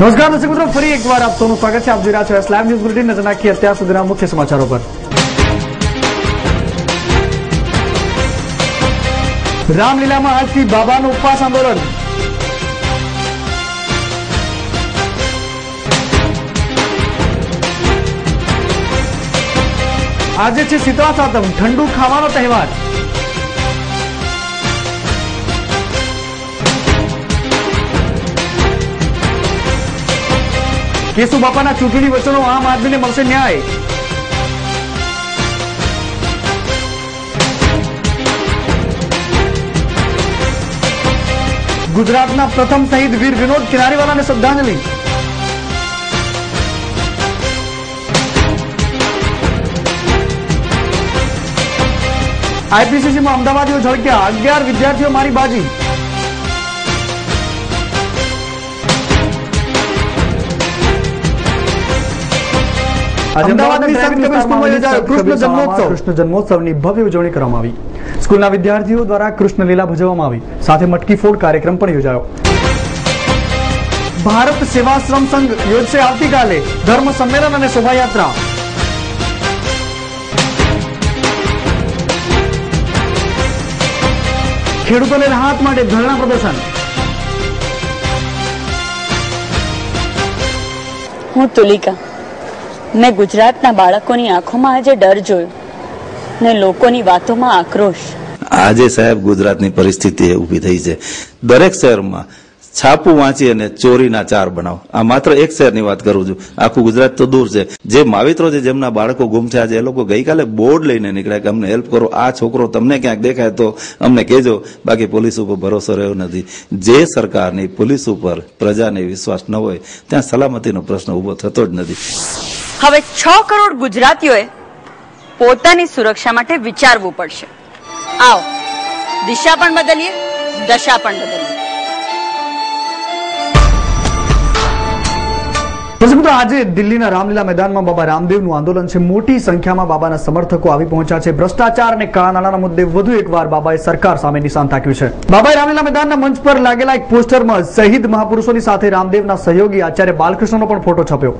નમસ્કાર, દર્શક મિત્રો, ફરી એકવાર આપ સ્વાગત છે. આપ જોઈ રહ્યા છો સ્લાઇવ ન્યૂઝ બુલેટિન નજર નાખીએ અત્યાર સુધીના મુખ્ય સમાચારો પર. રામલીલામાં આજથી બાબાનું ઉપવાસ આંદોલન. આજે છે શીતળા સાતમ ઠંડુ ખાવાનો તહેવાર. કેશુ બાપાના ચૂંટણી વચનો આમ આદમીને મળશે ન્યાય. ગુજરાતના પ્રથમ શહીદ વીર વિનોદ કિનારીવાલાને શ્રદ્ધાંજલિ. આઈપીસીસીમાં અમદાવાદીઓ ઝળક્યા. અગિયાર વિદ્યાર્થીઓ મારી બાજી. કૃષ્ણ જન્મોત્સવ. કૃષ્ણ જન્મોત્સવની ભવ્ય ઉજવણી કરવામાં આવી. સ્કૂલના વિદ્યાર્થીઓ દ્વારા કૃષ્ણ લીલા ભજવવામાં આવી. સાથે મટકી ફોડ કાર્યક્રમ પણ યોજાયો. ભારત સેવાશ્રમ સંઘ યોજશે આવતીકાલે ધર્મ સંમેલન અને શોભાયાત્રા. ખેડૂતોને રાહત માટે ધરણા પ્રદર્શન. હું તુલિકા. મેં ગુજરાતના બાળકોની આંખોમાં આજે ડર જોયો ને લોકોની વાતોમાં આક્રોશ. આજે સાહેબ ગુજરાતની પરિસ્થિતિ ઊભી થઈ છે. દરેક શહેરમાં છાપું વાંચી અને ચોરીના ચાર બનાવ. આ માત્ર એક શહેરની વાત કરું છું. આખું ગુજરાત તો દૂર છે. જે માવિત્રો છે, જેમના બાળકો ગુમ થયા છે, એ લોકો ગઈકાલે બોર્ડ લઈને નીકળ્યા કે અમને હેલ્પ કરો. આ છોકરો તમને ક્યાંક દેખાય તો અમને કહેજો. બાકી પોલીસ ઉપર ભરોસો રહ્યો નથી. જે સરકારની પોલીસ ઉપર પ્રજાને વિશ્વાસ ન હોય, ત્યાં સલામતીનો પ્રશ્ન ઊભો થતો જ નથી. હવે છ કરોડ ગુજરાતીઓએ પોતાની સુરક્ષા માટે વિચારવું પડશે. આવો, દિશા પણ બદલીએ, દશા પણ બદલીએ. મિત્રો આજે દિલ્હીના રામલીલા મેદાનમાં બાબા રામદેવનું આંદોલન છે. મોટી સંખ્યામાં બાબાના સમર્થકો આવી પહોંચ્યા છે. ભ્રષ્ટાચાર અને કાળા નાણાના મુદ્દે વધુ એકવાર બાબાએ સરકાર સામે નિશાન તાક્યું છે. બાબાએ રામલીલા મેદાનના મંચ પર લાગેલા એક પોસ્ટરમાં શહીદ મહાપુરુષોની સાથે રામદેવના સહયોગી આચાર્ય બાલકૃષ્ણનો પણ ફોટો છપ્યો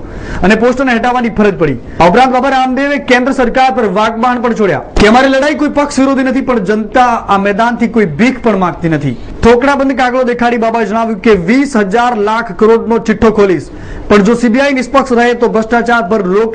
અને પોસ્ટરને હટાવવાની ફરજ પડી. આ ઉપરાંત બાબા રામદેવે કેન્દ્ર સરકાર પર વાગબાણ પણ છોડ્યા. કે અમારી લડાઈ કોઈ પક્ષ વિરોધી નથી, પણ જનતા આ મેદાનથી કોઈ ભીખ પણ માંગતી નથી. થોકડાબંધ કાગળો દેખાડી બાબાએ જણાવ્યું કે વીસ હજાર લાખ કરોડનો ચિઠ્ઠો ખોલીશ. પણ જો સીબીઆઈ નિષ્પક્ષ રહે તો ભ્રષ્ટાચાર પર રોક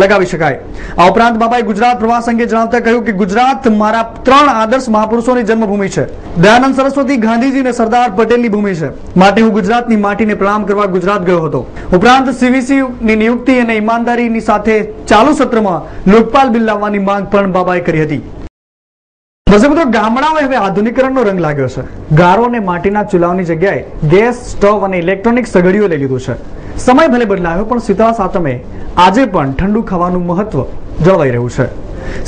લગાવી શકાય. આ ઉપરાંત બાબાએ ગુજરાત પ્રવાસ અંગે જણાવતા કહ્યું કે ગુજરાત મારા ત્રણ આદર્શ મહાપુરુષોની જન્મભૂમિ છે. દયાનંદ સરસ્વતી ગાંધીજી અને સરદાર પટેલની ભૂમિ છે. માટે હું ગુજરાતની માટીને પ્રણામ કરવા ગુજરાત ગયો હતો. ઉપરાંત સીવીસી ની નિયુક્તિ અને ઈમાનદારીની સાથે ચાલુ સત્રમાં લોકપાલ બિલ લાવવાની માંગ પણ બાબાએ કરી હતી. દર્શક ગામડાઓએ હવે આધુનિકરણનો રંગ લાગ્યો છે. ગારો અને માટીના ચૂલાઓની જગ્યાએ ગેસ, સ્ટવ અને ઇલેક્ટ્રોનિક સગડીઓ લઈ લીધું છે. સમય ભલે બદલાયો, પણ શીતળા સાતમે આજે પણ ઠંડુ ખાવાનું મહત્વ જળવાઈ રહ્યું છે.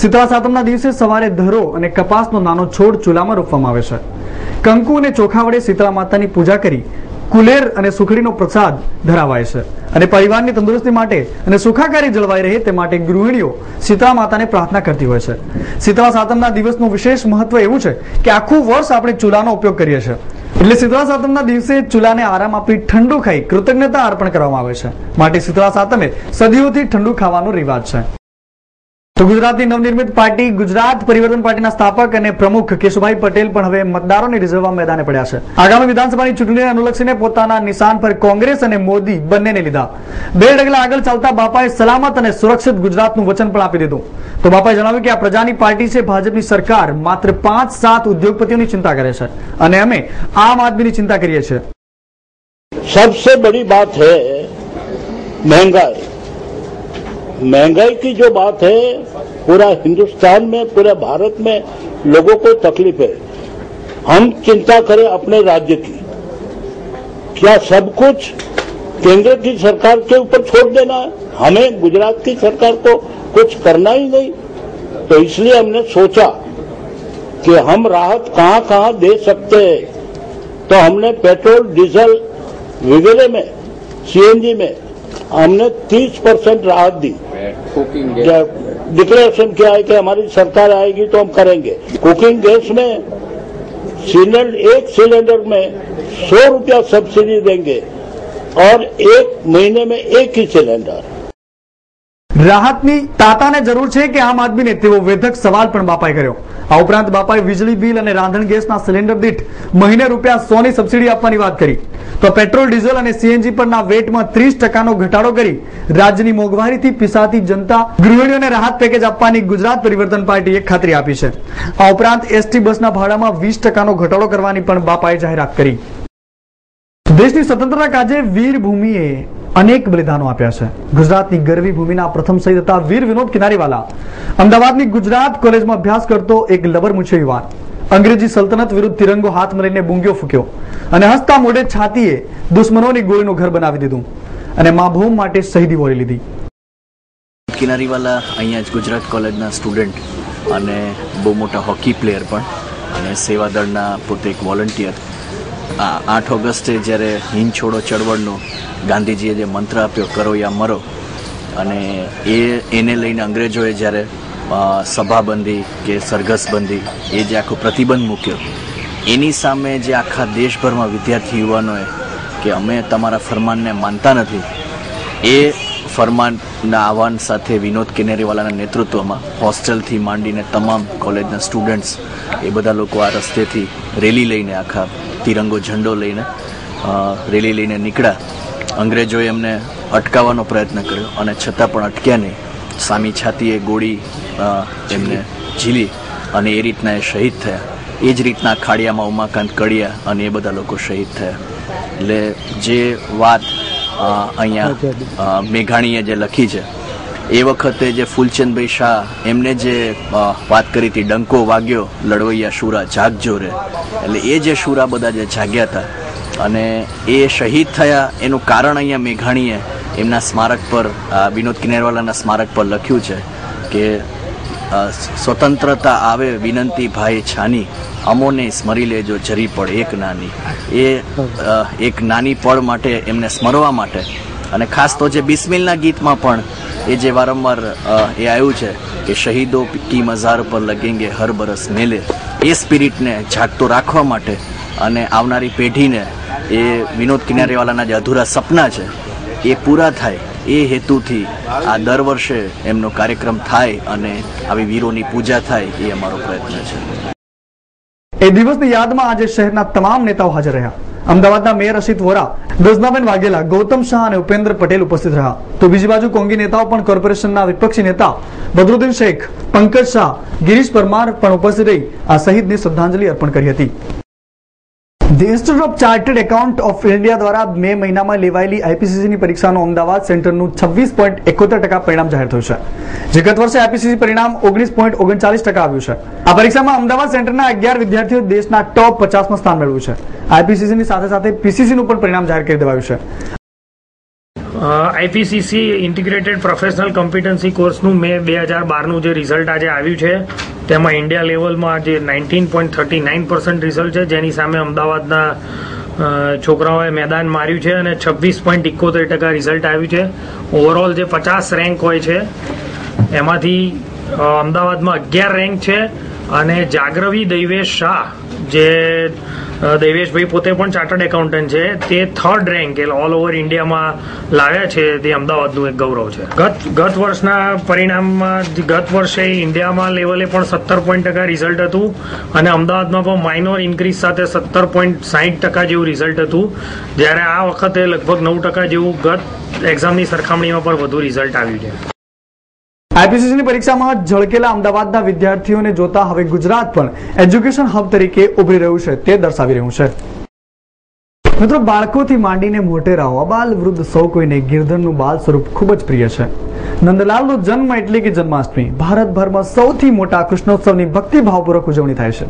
શીતળા સાતમના દિવસે સવારે ધરો અને કપાસનો નાનો છોડ ચૂલામાં રોપવામાં આવે છે. કંકુ અને ચોખા વડે શીતળા માતાની પૂજા કરી કુલેર અને સુખડીનો પ્રસાદ ધરાવાય છે અને પરિવારની તંદુરસ્તી માટે અને સુખાકારી જળવાઈ રહે તે માટે ગૃહિણીઓ શીતળા માતાને પ્રાર્થના કરતી હોય છે. શીતળા સાતમના દિવસનું વિશેષ મહત્વ એવું છે કે આખું વર્ષ આપણે ચૂલાનો ઉપયોગ કરીએ છીએ. એટલે શીતળા સાતમના દિવસે ચૂલાને આરામ આપી ઠંડુ ખાઈ કૃતજ્ઞતા અર્પણ કરવામાં આવે છે. માટે શીતળા સાતમે સદીઓથી ઠંડુ ખાવાનો રિવાજ છે. તો ગુજરાતની નવનિર્મિત પાર્ટી ગુજરાત પરિવર્તન પાર્ટીના સ્થાપક અને પ્રમુખ કેશુભાઈ પટેલ પણ હવે મતદારોને રીઝવવા મેદાને પડ્યા છે. આગામી વિધાનસભાની ચૂંટણીને અનુલક્ષીને પોતાના નિશાન પર કોંગ્રેસ અને મોદી બંનેને લીધા. બે ડગલા આગળ ચાલતા બાપાએ સલામત અને સુરક્ષિત ગુજરાતનું વચન પણ આપી દીધું. તો બાપાએ જણાવ્યું કે આ પ્રજાની પાર્ટી છે, ભાજપની સરકાર માત્ર પાંચ સાત ઉદ્યોગપતિઓની ચિંતા કરે છે અને અમે આમ આદમીની ચિંતા કરીએ છીએ. સબસે બડી બાત હે મહેંગાઈ महँगाई की जो बात है, पूरा हिंदुस्तान में, पूरे भारत में लोगों को तकलीफ़ है। हम चिंता करें अपने राज्य की। क्या सब कुछ केंद्र की सरकार के ऊपर छोड़ देना है? हमें गुजरात की सरकार को कुछ करना ही नहीं। तो इसलिए हमने सोचा कि हम राहत कहाँ कहाँ दे सकते हैं। तो हमने पेट्रोल, डीजल वगैरह में, सीएनजी में हमने 30 परसेंट राहत दी डिक्लेरेशन किया है कि हमारी सरकार आएगी तो हम करेंगे कुकिंग गैस में सिलेंडर एक सिलेंडर में सौ रुपया सब्सिडी देंगे और एक महीने में एक ही सिलेंडर રાહતની તાતાને જરૂર છે કે આમ આદમીને તેવો વેધક સવાલ પણ બાપાએ કર્યો આ ઉપરાંત બાપાએ વીજળી બિલ અને રાંધણ ગેસના સિલિન્ડર દીઠ મહિને રૂપિયા સો ની સબસિડી આપવાની વાત કરી. તો પેટ્રોલ, ડીઝલ અને સીએનજી પરના વેટમાં ત્રીસ ટકાનો ઘટાડો કરી રાજ્યની મોંઘવારીથી પીસાતી જનતા ગૃહિણીઓને રાહત પેકેજ આપવાની ગુજરાત પરિવર્તન પાર્ટીએ ખાતરી આપી છે. આ ઉપરાંત એસટી બસના ભાડામાં વીસ ટકાનો ઘટાડો કરવાની પણ બાપાએ જાહેરાત કરી. દેશની સ્વતંત્રતા કાજે વીર ભૂમિએ અનેક બલિદાનો આપ્યા છે. ગુજરાતની ગરવી ભૂમિના પ્રથમ શહીદ હતા વીર વિનોદ કિનારીવાલા. અમદાવાદની ગુજરાત કોલેજમાં અભ્યાસ કરતો એક લબર લબરમુછે યુવાન. અંગ્રેજી સલ્તનત વિરુદ્ધ તિરંગો હાથ મળીને બુંગીઓ ફૂક્યો. અને હસતા મોઢે છાતીએ દુશ્મનોની ગોળીનું ઘર બનાવી દીધું. અને મા ભૂમ માટે શહીદી વળી લીધી. કિનારીવાલા અહીંયા જ ગુજરાત કોલેજના સ્ટુડન્ટ અને બહુ મોટા હોકી પ્લેયર પણ. અને સેવાદળના પોતે એક વોલન્ટિયર. આઠ ઓગસ્ટે જ્યારે હિંદ છોડો ચળવળનો ગાંધીજીએ જે મંત્ર આપ્યો, કરો યા મરો, અને એ, એને લઈને અંગ્રેજોએ જ્યારે સભાબંધી કે સરઘસબંધી, એ જે આખો પ્રતિબંધ મૂક્યો, એની સામે જે આખા દેશભરમાં વિદ્યાર્થી યુવાનોએ કે અમે તમારા ફરમાનને માનતા નથી, એ ફરમાનના આહવાન સાથે વિનોદ કેનેરીવાલાના નેતૃત્વમાં હોસ્ટેલથી માંડીને તમામ કોલેજના સ્ટુડન્ટ્સ એ બધા લોકો આ રસ્તેથી રેલી લઈને આખા તિરંગો ઝંડો લઈને રેલી લઈને નીકળ્યા. અંગ્રેજોએ એમને અટકાવવાનો પ્રયત્ન કર્યો અને છતાં પણ અટક્યા નહીં. સામી છાતીએ ગોળી એમને ઝીલી અને એ રીતના એ શહીદ થયા. એ જ રીતના ખાડિયામાં ઉમાકાંત કડિયા અને એ બધા લોકો શહીદ થયા. એટલે જે વાત અહીંયા મેઘાણીએ જે લખી છે એ વખતે જે ફૂલચંદભાઈ શાહ એમને જે વાત કરી હતી ડંકો વાગ્યો લડવૈયા શુરા જાગજો રે. એટલે એ જે શુરા બધા જે જાગ્યા હતા અને એ શહીદ થયા એનું કારણ અહીંયા મેઘાણીએ એમના સ્મારક પર વિનોદ કિનેરવાલાના સ્મારક પર લખ્યું છે કે સ્વતંત્રતા આવે વિનંતી ભાઈ છાની, અમોને સ્મરી લેજો, જરી પડ એક નાની. એ એક નાની પળ માટે એમને સ્મરવા માટે. અને ખાસ તો જે બિસ્મિલના ગીતમાં પણ એ જે વારંવાર એ આવ્યું છે કે શહીદો કી મઝાર પર લગેંગે, હર બરસ મેલે. એ સ્પિરિટને જાગતો રાખવા માટે અને આવનારી પેઢીને એ વિનોદ કિનારીવાલાના જે અધૂરા સપના છે, એ પૂરા થાય. એ હેતુથી આ દર વર્ષે એમનો કાર્યક્રમ થાય અને આવી વીરોની પૂજા થાય એ અમારો પ્રયત્ન છે. એ દિવસની યાદમાં આજે શહેરના તમામ નેતાઓ હાજર રહ્યા. અમદાવાદના મેયર અસિત વોરા દસનાબેન વાઘેલા, ગૌતમ શાહ અને ઉપેન્દ્ર પટેલ ઉપસ્થિત રહ્યા. તો બીજી બાજુ કોંગી નેતાઓ પણ કોર્પોરેશનના વિપક્ષી નેતા બદરુદ્દીન શેખ, પંકજ શાહ, ગિરીશ પરમાર પણ ઉપસ્થિત રહી આ શહીદને શ્રદ્ધાંજલિ અર્પણ કરી હતી. The institute of chartered account of India દ્વારા મે મહિનામાં લેવાયેલી આઈપીસીસીની પરીક્ષાનું અમદાવાદ સેન્ટરનું છવ્વીસ પોઈન્ટ એકોતેર ટકા પરિણામ જાહેર થયું છે. જે ગત વર્ષે આઈપીસીસી પરિણામ ઓગણીસ પોઈન્ટ ઓગણચાલીસ ટકા આવ્યું છે. આ પરીક્ષામાં અમદાવાદ સેન્ટરના અગિયાર વિદ્યાર્થીઓ દેશના ટોપ પચાસમાં સ્થાન મેળવ્યું છે. આઈપીસીસીની સાથે સાથે પીસીસીનું પણ પરિણામ જાહેર કરી દેવાયું છે. આઈપીસીસી ઇન્ટિગ્રેટેડ પ્રોફેશનલ કોમ્પિટન્સી કોર્સનું મે બે હજાર બારનું જે રિઝલ્ટ આજે આવ્યું છે, તેમાં ઇન્ડિયા લેવલમાં જે nineteen point thirty nine percent result છે, જેની સામે અમદાવાદના છોકરાઓએ મેદાન માર્યું છે અને છવ્વીસ પોઈન્ટ ઇકોતેર ટકા રિઝલ્ટ આવ્યું છે. ઓવરઓલ જે પચાસ રેન્ક હોય છે, એમાંથી અમદાવાદમાં અગિયાર રેન્ક છે અને જાગરવી દૈવેશ શાહ જે દેવેશભાઈ પોતે પણ ચાર્ટર્ડ એકાઉન્ટન્ટ છે, તે થર્ડ રેન્ક એટલે ઓલ ઓવર ઇન્ડિયામાં લાવ્યા છે, તે અમદાવાદનું એક ગૌરવ છે. ગત ગત વર્ષના પરિણામમાં ગત વર્ષે ઇન્ડિયામાં લેવલે પણ સત્તર પોઈન્ટ ટકા રિઝલ્ટ હતું અને અમદાવાદમાં પણ માઇનોર ઇન્ક્રીઝ સાથે સત્તર પોઈન્ટ સાહીઠ ટકા જેવું રિઝલ્ટ હતું. જ્યારે આ વખતે લગભગ નવ ટકા જેવું ગત એક્ઝામની સરખામણીમાં પણ વધુ રિઝલ્ટ આવ્યું છે. આઈપીસીસીની પરીક્ષામાં ઝળકેલા અમદાવાદના વિદ્યાર્થીઓને જોતા હવે ગુજરાત પણ એજ્યુકેશન હબ તરીકે ઉભરી રહ્યું છે, તે દર્શાવી રહ્યું છે. મિત્રો, બાળકોથી માંડીને મોટેરાઓ અબાલ વૃદ્ધ સૌ કોઈને ગિરધરનું બાલ સ્વરૂપ ખૂબ જ પ્રિય છે. નંદલાલનો જન્મ એટલે કે જન્માષ્ટમી. ભારતભરમાં સૌથી મોટા કૃષ્ણોત્સવની ભક્તિભાવપૂર્વક ઉજવણી થાય છે.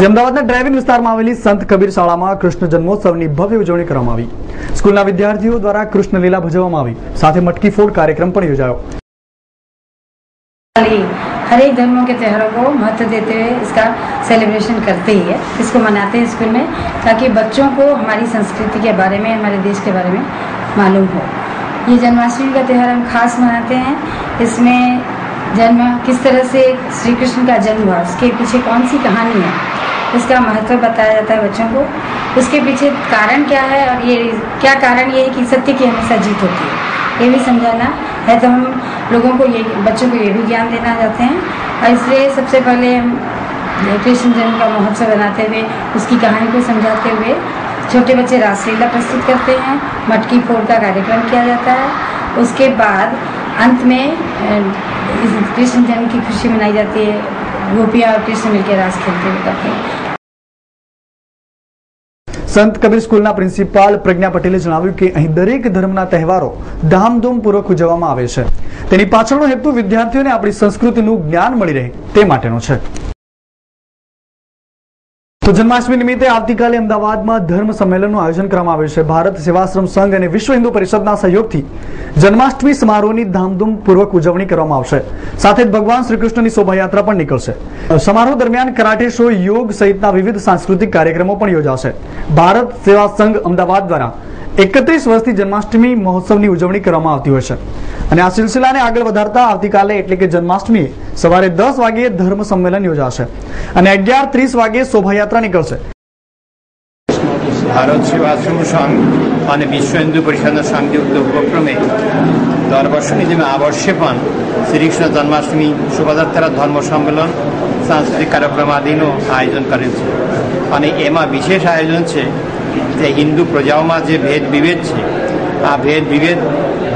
આજે અમદાવાદના ડ્રાઇવિંગ વિસ્તારમાં આવેલી સંત કબીર શાળામાં કૃષ્ણ જન્મોત્સવની ભવ્ય ઉજવણી કરવામાં આવી સ્કૂલના વિદ્યાર્થીઓ દ્વારા કૃષ્ણ લીલા ભજવવામાં આવી સાથે મટકી ફોડ કાર્યક્રમ પણ યોજાયો वाली हर एक धर्मों के त्योहारों को महत्व देते हुए इसका सेलिब्रेशन करते ही है इसको मनाते हैं स्कूल में ताकि बच्चों को हमारी संस्कृति के बारे में हमारे देश के बारे में मालूम हो ये जन्माष्टमी का त्यौहार हम खास मनाते हैं इसमें जन्म किस तरह से श्री कृष्ण का जन्म हुआ उसके पीछे कौन सी कहानी है इसका महत्व बताया जाता है बच्चों को। उसके पीछे कारण क्या है और ये क्या कारण ये है कि सत्य की हमेशा जीत होती है। ये भी समझाना है तो हम लोगों को ये, बच्चों को ये भी ज्ञान देना चाहते हैं। और इसलिए सबसे पहले हम कृष्ण जन्म का महोत्सव बनाते हुए, उसकी कहानी को समझाते हुए छोटे बच्चे रासलीला प्रस्तुत करते हैं। मटकी फोड़ का कार्यक्रम किया जाता है। उसके बाद अंत में कृष्ण जन्म की खुशी मनाई जाती है। गोपियाँ और कृष्ण मिलकर रास खेलते हुए करते हैं। સંત કબીર સ્કૂલના પ્રિન્સિપાલ પ્રજ્ઞા પટેલે જણાવ્યું કે અહીં દરેક ધર્મના તહેવારો ધામધૂમપૂર્વક ઉજવવામાં આવે છે. તેની પાછળનો હેતુ વિદ્યાર્થીઓને આપણી સંસ્કૃતિનું જ્ઞાન મળી રહે તે માટેનો છે. તો જન્માષ્ટમી નિમિત્તે આવતીકાલે અમદાવાદમાં ધર્મ સંમેલનનું આયોજન કરવામાં આવ્યું છે. ભારત સેવાશ્રમ સંઘ અને વિશ્વ હિન્દુ પરિષદના સહયોગથી જન્માષ્ટમી સમારોહની ધામધૂમપૂર્વક ઉજવણી કરવામાં આવશે. સાથે જ ભગવાન શ્રી કૃષ્ણની શોભાયાત્રા પણ નીકળશે. સમારોહ દરમિયાન કરાટે શો, યોગ સહિતના વિવિધ સાંસ્કૃતિક કાર્યક્રમો પણ યોજાશે. ભારત સેવા સંઘ અમદાવાદ દ્વારા એકત્રીસ વર્ષથી જન્માષ્ટમી મહોત્સવની ઉજવણી કરવામાં આવતી હોય છે. અને આ સિલસિલાને આગળ વધારતા આવતીકાલે એટલે કે જન્માષ્ટમી સવારે દસ વાગ્યે ધર્મ સંમેલન યોજાશે અને અગિયાર ત્રીસ વાગ્યે શોભાયાત્રા નીકળશે. ભારત સેવાશ્રમ સંઘ અને વિશ્વ હિન્દુ પરિષદના સંયુક્ત ઉપક્રમે દર વર્ષની જેમ આ વર્ષે પણ શ્રી કૃષ્ણ જન્માષ્ટમી શોભાયાત્રા ધર્મ સંમેલન, સાંસ્કૃતિક કાર્યક્રમ આદિનું આયોજન કરેલ છે. અને એમાં વિશેષ આયોજન છે તે હિન્દુ પ્રજાઓમાં જે ભેદ વિભેદ છે, આ ભેદ વિભેદ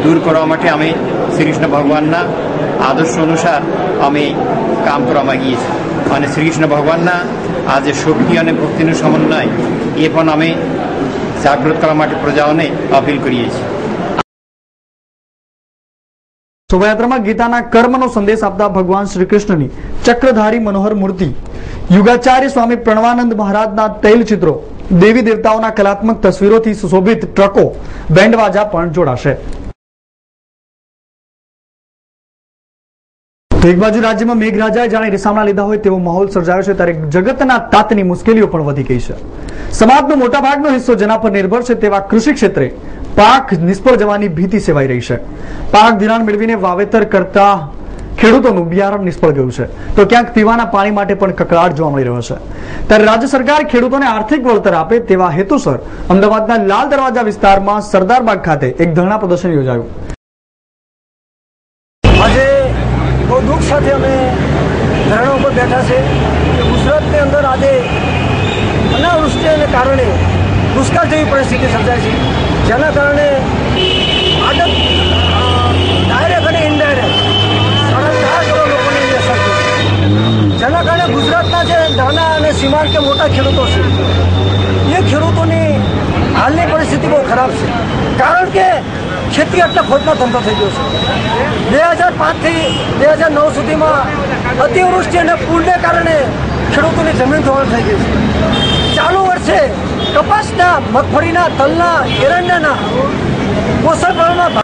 દૂર કરવા માટે અમે શ્રી કૃષ્ણ ભગવાનના આદર્શો અનુસાર અમે કામ કરવા માંગીએ છીએ. અને શ્રી કૃષ્ણ ભગવાનના આ જે શક્તિ અને ભક્તિનું સમન્વય, એ પણ અમે જાગૃત કરવા માટે પ્રજાઓને અપીલ કરીએ છીએ. શોભાયાત્રામાં ગીતાના કર્મનો સંદેશ આપતા ભગવાન શ્રી કૃષ્ણની ચક્રધારી મનોહર મૂર્તિ, યુગાચાર્ય સ્વામી પ્રણવાનંદ મહારાજના તૈલ ચિત્રો દેવી દેવતાઓના કલાત્મક તસવીરોથી સુશોભિત ટ્રકો બેન્ડવાજા પણ જોડાશે. એક બાજુ રાજ્યમાં મેઘરાજાએ જાણે રિસામણા લીધા હોય તેવો માહોલ સર્જાયો છે, ત્યારે જગતના તાતની મુશ્કેલીઓ પણ વધી ગઈ છે. સમાજનો મોટાભાગનો હિસ્સો જેના પર નિર્ભર છે તેવા કૃષિ ક્ષેત્રે પાક નિષ્ફળ જવાની ભીતિ સેવાઈ રહી છે. પાક ધિરાણ મેળવીને વાવેતર કરતા ખેડૂતોનું બિયારણ નિષ્ફળ ગયું છે. તો ક્યાંક પીવાના પાણી માટે પણ કકળાટ જોવા મળી રહ્યો છે. ત્યારે રાજ્ય સરકાર ખેડૂતોને આર્થિક વળતર આપે તેવા હેતુસર અમદાવાદના લાલ દરવાજા વિસ્તારમાં સરદારબાગ ખાતે એક ધરણા પ્રદર્શન યોજાયું. આજે બહુ દુઃખ સાથે અમે ધરણા ઉપર બેઠા છે. ગુજરાતની અંદર આજે અનાવૃષ્ટિને કારણે દુષ્કાળ જેવી પરિસ્થિતિ સર્જાય છે. જેના કારણે આદત સીમાંત કે મોટા ખેડૂતો છે એ ખેડૂતોની હાલની પરિસ્થિતિ બહુ ખરાબ છે કારણ કે ખેતી એટલે ખોટનો ધંધો થઈ ગયો છે બે હજાર પાંચથી બે હજાર નવ સુધીમાં અતિવૃષ્ટિ અને પૂરને કારણે ખેડૂતોની જમીન ધોવાણ થઈ ગઈ છે ચાલુ વર્ષે કપાસના મગફળીના તલના એરંડાના પોષણ પ્રમાણમાં